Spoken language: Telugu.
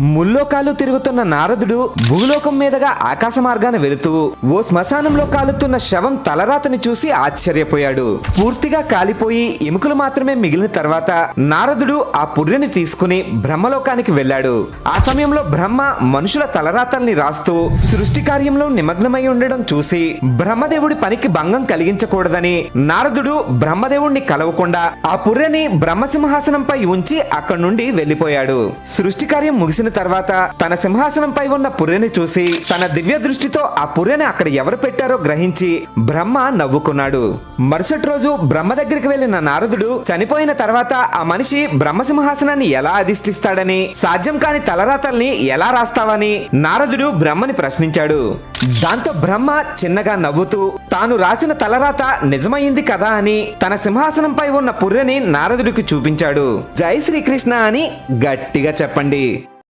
ముల్లోకాలు తిరుగుతున్న నారదుడు భూలోకం మీదుగా ఆకాశ మార్గాన వెళుతూ ఓ శ్మశానంలో కాలుతున్న శవం తలరాతని చూసి ఆశ్చర్యపోయాడు. పూర్తిగా కాలిపోయి ఎముకలు మాత్రమే మిగిలిన తర్వాత నారదుడు ఆ పుర్రెని తీసుకుని బ్రహ్మలోకానికి వెళ్ళాడు. ఆ సమయంలో బ్రహ్మ మనుషుల తలరాతల్ని రాస్తూ సృష్టి కార్యంలో నిమగ్నమై ఉండడం చూసి బ్రహ్మదేవుడి పనికి భంగం కలిగించకూడదని నారదుడు బ్రహ్మదేవుణ్ణి కలవకుండా ఆ పుర్రెని బ్రహ్మసింహాసనంపై ఉంచి అక్కడి నుండి వెళ్ళిపోయాడు సృష్టి కార్యం ముగిసిన తర్వాత తన సింహాసనంపై ఉన్న పుర్రెని చూసి తన దివ్య దృష్టితో ఆ పుర్రెని అక్కడ ఎవరు పెట్టారో గ్రహించి బ్రహ్మ నవ్వుకున్నాడు. మరుసటి రోజు బ్రహ్మ దగ్గరికి వెళ్ళిన నారదుడు చనిపోయిన తర్వాత ఆ మనిషి బ్రహ్మసింహాసనాన్ని ఎలా అధిష్ఠిస్తాడని సాధ్యం కాని తలరాతల్ని ఎలా రాస్తావని నారదుడు బ్రహ్మని ప్రశ్నించాడు. దాంతో బ్రహ్మ చిన్నగా నవ్వుతూ తాను రాసిన తలరాత నిజమైంది కదా అని తన సింహాసనంపై ఉన్న పుర్రెని నారదుడికి చూపించాడు. జై శ్రీకృష్ణ అని గట్టిగా చెప్పండి.